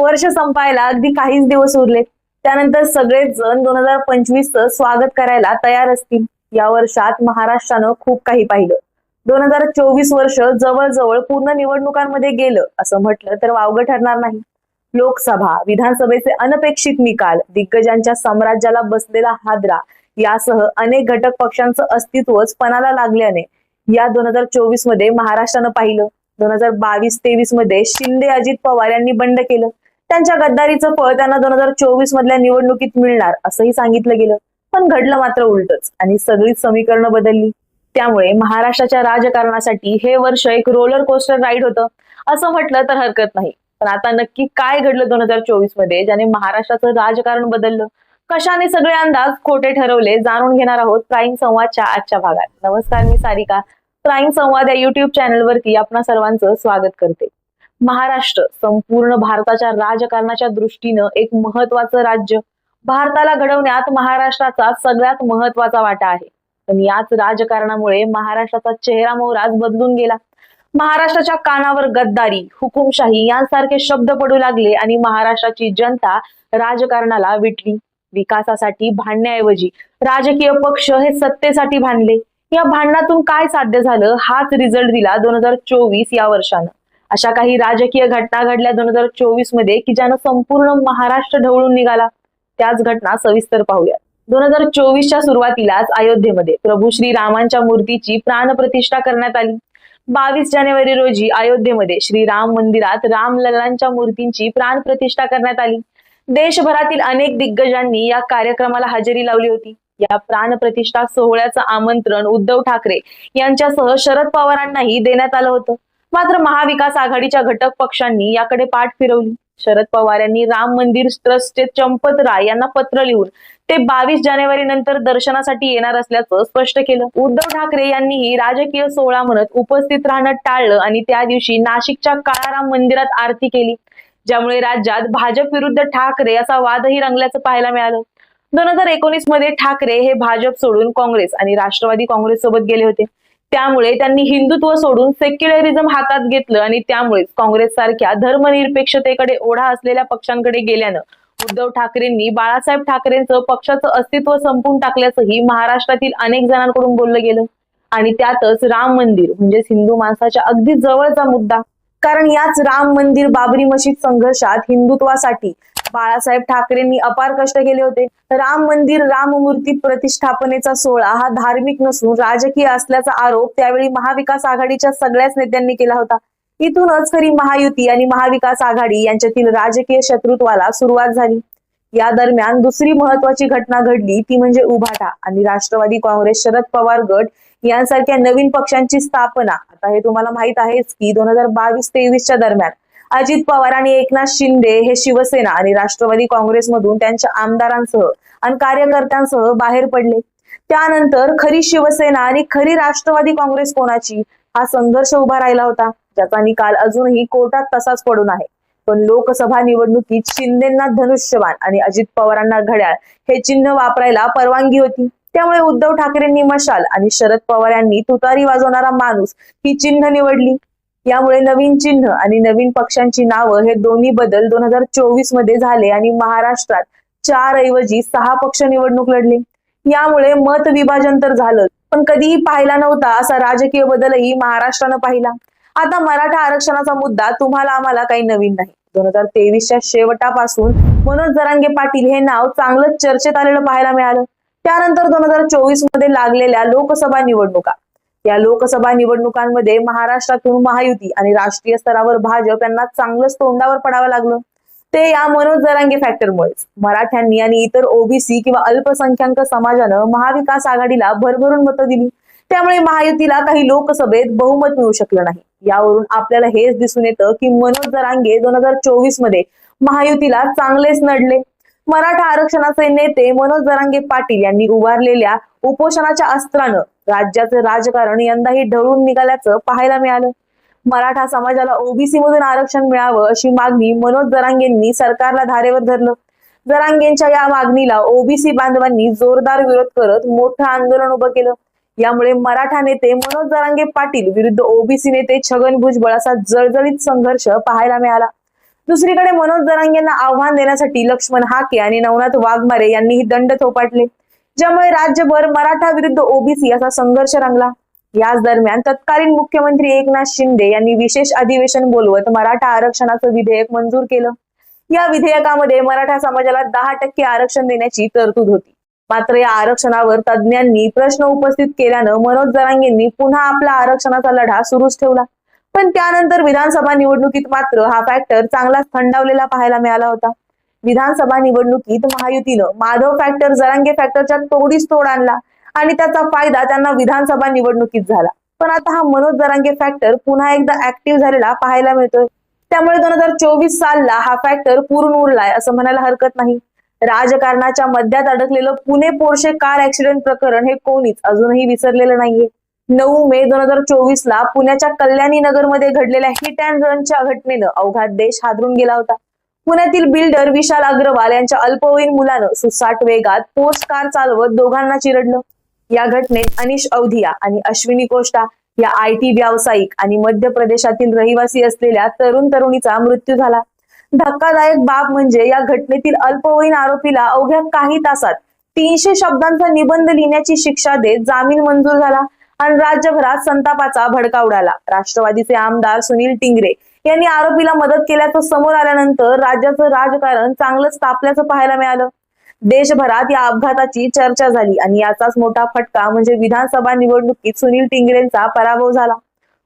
वर्ष संपायला अगदी काहीच दिवस उरले त्यानंतर सगळेच जण दोन हजार पंचवीस स्वागत करायला तयार असतील. या वर्षात महाराष्ट्रानं खूप काही पाहिलं. दोन हजार चोवीस वर्ष जवळजवळ पूर्ण निवडणुकांमध्ये गेलं असं म्हटलं तर वावगं ठरणार नाही. लोकसभा विधानसभेचे अनपेक्षित निकाल दिग्गजांच्या साम्राज्याला बसलेला हादरा यासह अनेक घटक पक्षांचं अस्तित्वच पणाला लागल्याने या दोन हजार चोवीसमध्ये महाराष्ट्रानं पाहिलं. दोन हजार बावीस तेवीसमध्ये शिंदे अजित पवार यांनी बंड केलं. त्यांच्या गद्दारीचं फळ त्यांना दोन हजार चोवीस मधल्या निवडणुकीत मिळणार असंही सांगितलं गेलं. पण घडलं मात्र उलटच आणि सगळीच समीकरणं बदलली. त्यामुळे महाराष्ट्राच्या राजकारणासाठी हे वर्ष एक रोलर कोस्टर राईड होतं असं म्हटलं तर हरकत नाही. पण आता नक्की काय घडलं दोन हजार चोवीसमध्ये ज्याने महाराष्ट्राचं राजकारण बदललं? कशाने सगळे अंदाज खोटे ठरवले जाणून घेणार आहोत प्राईम संवादच्या आजच्या भागात. नमस्कार मी सारिका. प्राईम संवाद या युट्यूब चॅनलवरती आपणा सर्वांचं स्वागत करते. महाराष्ट्र संपूर्ण भारताच्या राजकारणाच्या दृष्टीनं एक महत्वाचं राज्य. भारताला घडवण्यात महाराष्ट्राचा सगळ्यात महत्त्वाचा वाटा आहे. पण याच राजकारणामुळे महाराष्ट्राचा चेहरा मोहराच बदलून गेला. महाराष्ट्राच्या कानावर गद्दारी हुकुमशाही यांसारखे शब्द पडू लागले आणि महाराष्ट्राची जनता राजकारणाला विटली. विकासासाठी भांडण्याऐवजी राजकीय पक्ष हे सत्तेसाठी भांडले. या भांडणातून काय साध्य झालं हाच रिझल्ट दिला दोन हजार चोवीस या वर्षानं. अशा काही राजकीय घटना घडल्या दोन हजार चोवीसमध्ये की ज्यानं संपूर्ण महाराष्ट्र ढवळून निघाला त्याच घटना सविस्तर पाहूया दोन हजार चोवीसच्या सुरुवातीलाच अयोध्येमध्ये प्रभू श्री रामांच्या मूर्तीची प्राणप्रतिष्ठा करण्यात आली. बावीस जानेवारी रोजी अयोध्येमध्ये श्री राम मंदिरात रामलल्लांच्या मूर्तींची प्राणप्रतिष्ठा करण्यात आली. देशभरातील अनेक दिग्गजांनी या कार्यक्रमाला हजेरी लावली होती. या प्राणप्रतिष्ठा सोहळ्याचं आमंत्रण उद्धव ठाकरे यांच्यासह शरद पवारांनाही देण्यात आलं होतं. मात्र महाविकास आघाडीच्या घटक पक्षांनी याकडे पाठ फिरवली. शरद पवार यांनी राम मंदिर ट्रस्टचे चंपत राय यांना पत्र लिहून ते बावीस जानेवारी नंतर दर्शनासाठी येणार असल्याचं स्पष्ट केलं. उद्धव ठाकरे यांनीही राजकीय सोहळा म्हणत उपस्थित राहणं टाळलं आणि त्या दिवशी नाशिकच्या काळाराम मंदिरात आरती केली. ज्यामुळे राज्यात भाजप विरुद्ध ठाकरे असा वादही रंगल्याचं पाहायला मिळालं. दोन हजार एकोणीसमध्ये ठाकरे हे भाजप सोडून काँग्रेस आणि राष्ट्रवादी काँग्रेस सोबत गेले होते. त्यामुळे त्यांनी हिंदुत्व सोडून सेक्युलरिझम हातात घेतलं आणि त्यामुळेच काँग्रेस सारख्या धर्मनिरपेक्षतेकडे ओढा असलेल्या पक्षांकडे गेल्यानं उद्धव ठाकरेंनी बाळासाहेब ठाकरेंचं पक्षाचं अस्तित्व संपून टाकल्याचंही महाराष्ट्रातील अनेक जणांकडून बोललं गेलं. आणि त्यातच राम मंदिर म्हणजेच हिंदू माणसाच्या अगदी जवळचा मुद्दा. कारण याच राम मंदिर बाबरी मशीद संघर्षात हिंदुत्वासाठी बाळासाहेब ठाकरेंनी अपार कष्ट केले होते. राम मंदिर राममूर्ती प्रतिष्ठापनेचा सोहळा हा धार्मिक नसून राजकीय असल्याचा आरोप त्यावेळी महाविकास आघाडीच्या सगळ्याच नेत्यांनी केला होता. इथूनच खरी महायुती आणि महाविकास आघाडी यांच्यातील राजकीय शत्रुत्वाला सुरुवात झाली. या दरम्यान दुसरी महत्वाची घटना घडली ती म्हणजे उभाटा आणि राष्ट्रवादी काँग्रेस शरद पवार गट यांसारख्या नवीन पक्षांची स्थापना. आता हे तुम्हाला माहीत आहेच की दोन हजार बावीस तेवीसच्या दरम्यान अजित पवार आणि एकनाथ शिंदे हे शिवसेना आणि राष्ट्रवादी काँग्रेसमधून त्यांच्या आमदारांसह आणि कार्यकर्त्यांसह बाहेर पडले. त्यानंतर खरी शिवसेना आणि खरी राष्ट्रवादी काँग्रेस कोणाची? हा संघर्ष उभा राहिला होता ज्याचा निकाल अजूनही कोर्टात तसाच पडून आहे. पण लोकसभा निवडणुकीत शिंदेना धनुष्यबाण आणि अजित पवारांना घड्याळ हे चिन्ह वापरायला परवानगी होती. त्यामुळे उद्धव ठाकरेंनी मशाल आणि शरद पवार यांनी तुतारी वाजवणारा माणूस ही चिन्ह निवडली. यामुळे नवीन चिन्ह आणि नवीन पक्षांची नावं हे दोन्ही बदल दोन हजार चोवीसमध्ये झाले आणि महाराष्ट्रात चार ऐवजी सहा पक्ष निवडणूक लढले. यामुळे मत विभाजन तर झालं. पण कधीही पाहिला नव्हता असा राजकीय बदलही महाराष्ट्रानं पाहिला. आता मराठा आरक्षणाचा मुद्दा तुम्हाला आम्हाला काही नवीन नाही. दोन हजार तेवीसच्या शेवटापासून मनोज जरांगे पाटील हे नाव चांगलंच चर्चेत आलेलं पाहायला मिळालं. त्यानंतर दोन हजार चोवीसमध्ये लागलेल्या लोकसभा निवडणुका. या लोकसभा निवडणुकांमध्ये महाराष्ट्रातून महायुती आणि राष्ट्रीय स्तरावर भाजप यांना चांगलंच तोंडावर पडावं लागलं. ते या मनोज जरांगे फॅक्टरमुळेच मराठ्यांनी आणि इतर ओबीसी किंवा अल्पसंख्याक समाजानं महाविकास आघाडीला भरभरून मतं दिली. त्यामुळे महायुतीला काही लोकसभेत बहुमत मिळू शकलं नाही. यावरून आपल्याला हेच दिसून येतं की मनोज जरांगे दोन हजार चोवीसमध्ये महायुतीला चांगलेच नडले. मराठा आरक्षणाचे नेते मनोज जरांगे पाटील यांनी उभारलेल्या उपोषणाच्या अस्त्रानं राज्याचं राजकारण यंदाही ढळून निघाल्याचं पाहायला मिळालं. मराठा समाजाला ओबीसी मधून आरक्षण मिळावं अशी मागणी मनोज जरांगेंनी सरकारला धारेवर धरलं. जरांगेंच्या या मागणीला ओबीसी बांधवांनी जोरदार विरोध करत मोठं आंदोलन उभं केलं. यामुळे मराठा नेते मनोज जरांगे पाटील विरुद्ध ओबीसी नेते छगन भुजबळ असा जळजळीत संघर्ष पाहायला मिळाला. दुसरीकडे मनोज जरांगेंना आव्हान देण्यासाठी लक्ष्मण हाके आणि नवनाथ वाघमारे यांनीही दंड थोपाटले ज्यामुळे राज्यभर मराठा विरुद्ध ओबीसी असा संघर्ष रंगला. याच दरम्यान तत्कालीन मुख्यमंत्री एकनाथ शिंदे यांनी विशेष अधिवेशन बोलवत मराठा आरक्षणाचं विधेयक मंजूर केलं. या विधेयकामध्ये मराठा समाजाला दहा टक्के आरक्षण देण्याची तरतूद होती. मात्र या आरक्षणावर तज्ज्ञांनी प्रश्न उपस्थित केल्यानं मनोज जरांगेंनी पुन्हा आपला आरक्षणाचा लढा सुरूच ठेवला. पण त्यानंतर विधानसभा निवडणुकीत मात्र हा फॅक्टर चांगलाच थंडावलेला पाहायला मिळाला होता. विधानसभा निवडणुकीत महायुतीनं माधव फॅक्टर जरांगे फॅक्टरच्या तोडीस तोड आणला आणि त्याचा फायदा त्यांना विधानसभा निवडणुकीत झाला. पण आता हा मनोज जरांगे फॅक्टर पुन्हा एकदा ऍक्टिव्ह झालेला पाहायला मिळतोय. त्यामुळे दोन हजार चोवीस सालला हा फॅक्टर पूर्ण उरलाय असं म्हणायला हरकत नाही. राजकारणाच्या मध्यात अडकलेलं पुणे पोर्शे कार ऍक्सिडेंट प्रकरण हे कोणीच अजूनही विसरलेलं नाहीये. नऊ मे दोन हजार चोवीस ला पुण्याच्या कल्याणी नगरमध्ये घडलेल्या हिट अँड रनच्या घटनेनं अवघा देश हादरून गेला होता. पुण्यातील बिल्डर विशाल अग्रवाल यांच्या अल्पवयीन मुलानं सुसाट वेगात पोस्ट कार चालवत दोघांना चिरडलं. या घटनेत अनिश अवधिया आणि अश्विनी कोष्टा या आय टी व्यावसायिक आणि मध्य प्रदेशातील रहिवासी असलेल्या तरुण तरुणीचा मृत्यू झाला. धक्कादायक बाब म्हणजे या घटनेतील अल्पवयीन आरोपीला अवघ्या काही तासात तीनशे शब्दांचा निबंध लिहिण्याची शिक्षा देत जामीन मंजूर झाला. आणि राज्यभरात संतापाचा भडका उडाला. राष्ट्रवादीचे आमदार सुनील टिंगरे यांनी आरोपीला मदत केल्याचं समोर आल्यानंतर राज्याचं राजकारण चांगलंच तापल्याचं पाहायला मिळालं. देशभरात या अपघाताची चर्चा झाली आणि याचाच मोठा फटका म्हणजे विधानसभा निवडणुकीत सुनील टिंगरेंचा पराभव झाला.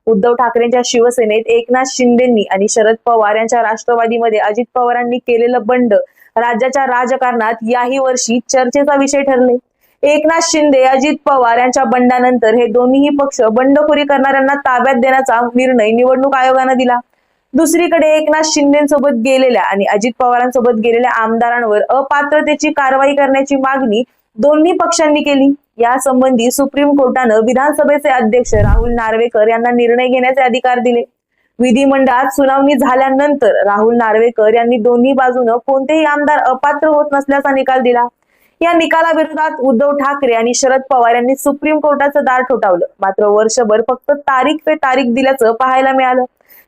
उद्धव ठाकरेंच्या शिवसेनेत एकनाथ शिंदेंनी आणि शरद पवार यांच्या राष्ट्रवादीमध्ये अजित पवारांनी केलेलं बंड राज्याच्या राजकारणात याही वर्षी चर्चेचा विषय ठरले. एकनाथ शिंदे अजित पवार यांच्या बंडानंतर हे दोन्हीही पक्ष बंडखोरी करणाऱ्यांना ताब्यात देण्याचा निर्णय निवडणूक आयोगानं दिला. दुसरीकडे एकनाथ शिंदेसोबत गेलेल्या आणि अजित पवारांसोबत गेलेल्या आमदारांवर अपात्रतेची कारवाई करण्याची मागणी दोन्ही पक्षांनी केली. या संबंधी सुप्रीम कोर्टानं विधानसभेचे अध्यक्ष राहुल नार्वेकर यांना निर्णय घेण्याचे अधिकार दिले. विधिमंडळात सुनावणी झाल्यानंतर राहुल नार्वेकर यांनी दोन्ही बाजूनं कोणतेही आमदार अपात्र होत नसल्याचा निकाल दिला. या निकालाविरोधात उद्धव ठाकरे आणि शरद पवार यांनी सुप्रीम कोर्टाचं दार ठोठावलं. मात्र वर्षभर फक्त तारीख पे तारीख दिल्याचं पाहायला मिळालं.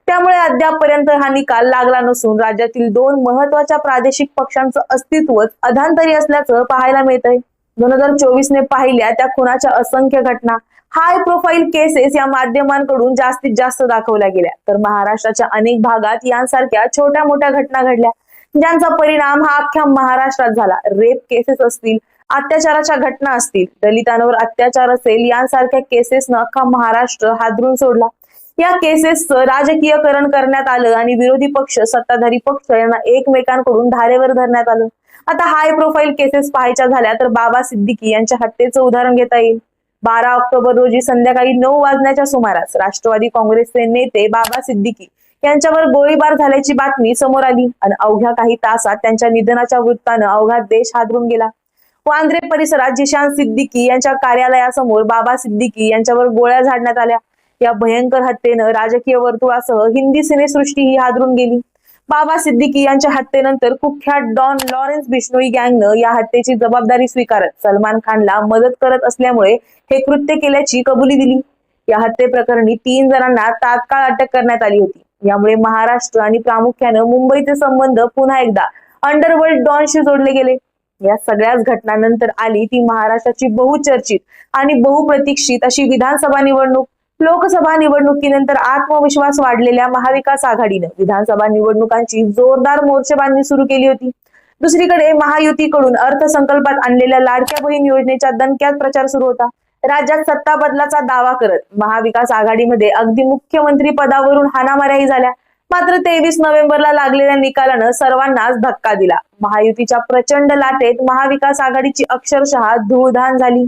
त्यामुळे अद्यापपर्यंत हा निकाल लागला नसून राज्यातील दोन महत्त्वाच्या प्रादेशिक पक्षांचं अस्तित्वच अधांतरी असल्याचं पाहायला मिळतंय. दोन हजार चोवीस ने पाहिल्या त्या खुनाच्या असंख्य घटना. हाय प्रोफाईल केसेस या माध्यमांकडून जास्तीत जास्त दाखवल्या गेल्या. तर महाराष्ट्राच्या अनेक भागात यांसारख्या छोट्या मोठ्या घटना घडल्या. ज्यांचा परिणाम हा अख्ख्या महाराष्ट्रात झाला. रेप केसेस असतील अत्याचाराच्या घटना असतील दलितांवर अत्याचार असेल यांसारख्या केसेसनं अख्खा महाराष्ट्र हादरून सोडला. या केसेसचं राजकीयकरण करण्यात आलं आणि विरोधी पक्ष सत्ताधारी पक्ष यांना एकमेकांकडून धारेवर धरण्यात आलं. आता हाय प्रोफाईल केसेस पाहायच्या झाल्या तर बाबा सिद्दीकी यांच्या हत्येचं उदाहरण घेता येईल. बारा ऑक्टोबर रोजी संध्याकाळी नऊ वाजण्याच्या सुमारास राष्ट्रवादी काँग्रेसचे नेते बाबा सिद्दीकी यांच्यावर गोळीबार झाल्याची बातमी समोर आली. आणि अवघ्या काही तासात त्यांच्या निधनाच्या वृत्तानं अवघा देश हादरून गेला. वांद्रे परिसरात जिशान सिद्दीकी यांच्या कार्यालयासमोर बाबा सिद्दीकी यांच्यावर गोळ्या झाडण्यात आल्या. या भयंकर हत्येनं राजकीय वर्तुळासह हिंदी सिनेसृष्टी ही हादरून गेली. बाबा सिद्दीकी यांच्या हत्येनंतर कुख्यात डॉन लॉरेन्स बिश्नोई गँगनं या हत्येची जबाबदारी स्वीकारत सलमान खानला मदत करत असल्यामुळे हे कृत्य केल्याची कबुली दिली. या हत्येप्रकरणी तीन जणांना तात्काळ अटक करण्यात आली होती. यामुळे महाराष्ट्र आणि प्रामुख्यानं मुंबईचे संबंध पुन्हा एकदा अंडरवर्ल्ड डॉनशी जोडले गेले. या सगळ्याच घटनानंतर आली ती महाराष्ट्राची बहुचर्चित आणि बहुप्रतीक्षित अशी विधानसभा निवडणूक. लोकसभा निवडणुकीनंतर आत्मविश्वास वाढलेल्या महाविकास आघाडीनं विधानसभा निवडणुकांची जोरदार मोर्चेबांधणी सुरू केली होती. दुसरीकडे महायुतीकडून अर्थसंकल्पात आणलेल्या लाडक्या बहीण योजनेच्या दणक्यात प्रचार सुरू होता. राज्यात सत्ता बदलाचा दावा करत महाविकास आघाडीमध्ये अगदी मुख्यमंत्री पदावरून हानामाऱ्याही झाल्या. मात्र तेवीस नोव्हेंबरला लागलेल्या निकालानं सर्वांनाच धक्का दिला. महायुतीच्या प्रचंड लाटेत महाविकास आघाडीची अक्षरशः धूळधान झाली.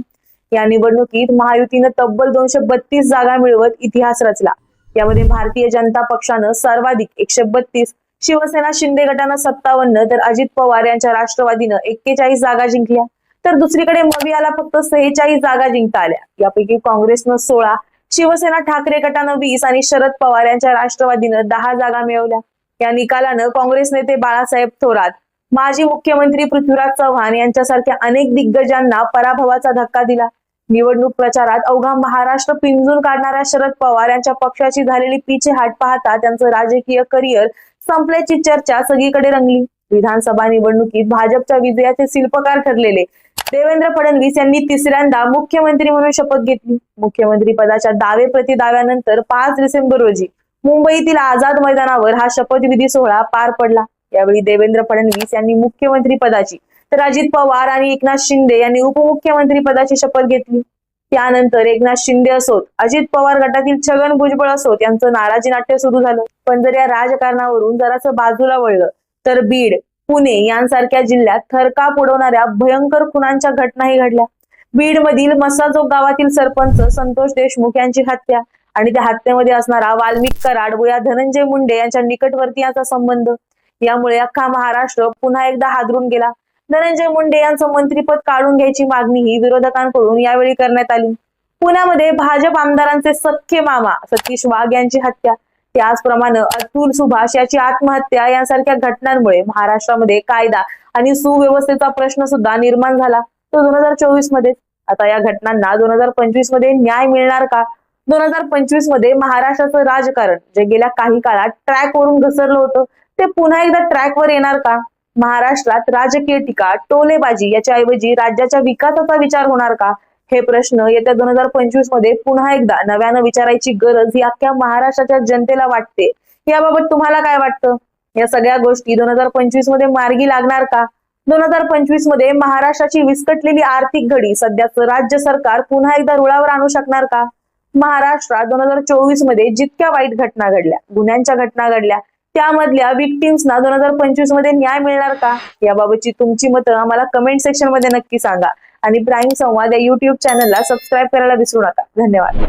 या निवडणुकीत महायुतीनं तब्बल दोनशे बत्तीस जागा मिळवत इतिहास रचला. यामध्ये भारतीय जनता पक्षानं सर्वाधिक एकशे बत्तीस शिवसेना शिंदे गटानं सत्तावन्न तर अजित पवार यांच्या राष्ट्रवादीनं एक्केचाळीस जागा जिंकल्या. तर दुसरीकडे मवियाला फक्त सेहेचाळीस जागा जिंकता आल्या. यापैकी काँग्रेसनं सोळा शिवसेना ठाकरे गटानं वीस आणि शरद पवार यांच्या राष्ट्रवादीनं दहा जागा मिळवल्या. या निकालानं काँग्रेस नेते बाळासाहेब थोरात माजी मुख्यमंत्री पृथ्वीराज चव्हाण यांच्यासारख्या अनेक दिग्गजांना पराभवाचा धक्का दिला. निवडणूक प्रचारात अवघा महाराष्ट्र पिंजून काढणाऱ्या शरद पवार यांच्या पक्षाची झालेली पिछेहाट पाहता त्यांचं राजकीय करिअर संपल्याची चर्चा सगळीकडे रंगली. विधानसभा निवडणुकीत भाजपच्या विजयाचे शिल्पकार ठरलेले देवेंद्र फडणवीस यांनी तिसऱ्यांदा मुख्यमंत्री म्हणून शपथ घेतली. मुख्यमंत्री पदाच्या दावे प्रतिदाव्यानंतर पाच डिसेंबर रोजी मुंबईतील आझाद मैदानावर हा शपथविधी सोहळा पार पडला. यावेळी देवेंद्र फडणवीस यांनी मुख्यमंत्री पदाची तर अजित पवार आणि एकनाथ शिंदे यांनी उपमुख्यमंत्री पदाची शपथ घेतली. त्यानंतर एकनाथ शिंदे असोत अजित पवार गटातील छगन भुजबळ असोत यांचं नाराजी नाट्य सुरू झालं. पण जर या राजकारणावरून जरासं बाजूला वळलं तर बीड पुणे यांसारख्या जिल्ह्यात थरकाप उडवणाऱ्या भयंकर खुनांच्या घटनाही घडल्या. बीड मधील मसाजोग गावातील सरपंच संतोष देशमुख यांची हत्या आणि त्या हत्येमध्ये असणारा वाल्मिक कराड व या धनंजय मुंडे यांच्या निकटवर्तीयांचा संबंध. यामुळे अख्खा महाराष्ट्र पुन्हा एकदा हादरून गेला. धनंजय मुंडे यांचं मंत्रीपद काढून घ्यायची मागणी ही विरोधकांकडून यावेळी करण्यात आली. पुण्यामध्ये भाजप आमदारांचे सख्खे मामा सतीश वाघ यांची हत्या. त्याचप्रमाणे अतुल सुभाष याची आत्महत्या यांसारख्या घटनांमुळे महाराष्ट्रामध्ये कायदा आणि सुव्यवस्थेचा प्रश्न सुद्धा निर्माण झाला. तो दोन हजार चोवीसमध्ये. आता या घटनांना दोन हजार पंचवीसमध्ये न्याय मिळणार का? दोन हजार पंचवीसमध्ये महाराष्ट्राचं राजकारण जे गेल्या काही काळात ट्रॅक वरून घसरलं होतं ते पुन्हा एकदा ट्रॅकवर येणार का? महाराष्ट्रात राजकीय टीका टोलेबाजी याच्याऐवजी राज्याच्या विकासाचा विचार होणार का? हे प्रश्न येत्या दोन हजार पंचवीसमध्ये पुन्हा एकदा नव्यानं विचारायची गरज ही अख्ख्या महाराष्ट्राच्या जनतेला वाटते. याबाबत तुम्हाला काय वाटतं? या सगळ्या गोष्टी दोन हजार पंचवीसमध्ये मार्गी लागणार का? दोन हजार पंचवीसमध्ये महाराष्ट्राची विस्कटलेली आर्थिक घडी सध्याचं राज्य सरकार पुन्हा एकदा रुळावर आणू शकणार का? महाराष्ट्रात दोन हजार चोवीसमध्ये जितक्या वाईट घटना घडल्या गुन्ह्यांच्या घटना घडल्या त्यामधल्या विक्टिम्सना दोन हजार पंचवीसमध्ये न्याय मिळणार का? याबाबतची तुमची मतं आम्हाला कमेंट सेक्शनमध्ये नक्की सांगा. आणि प्राईम संवाद या युट्यूब चॅनलला सबस्क्राईब करायला विसरू नका. धन्यवाद.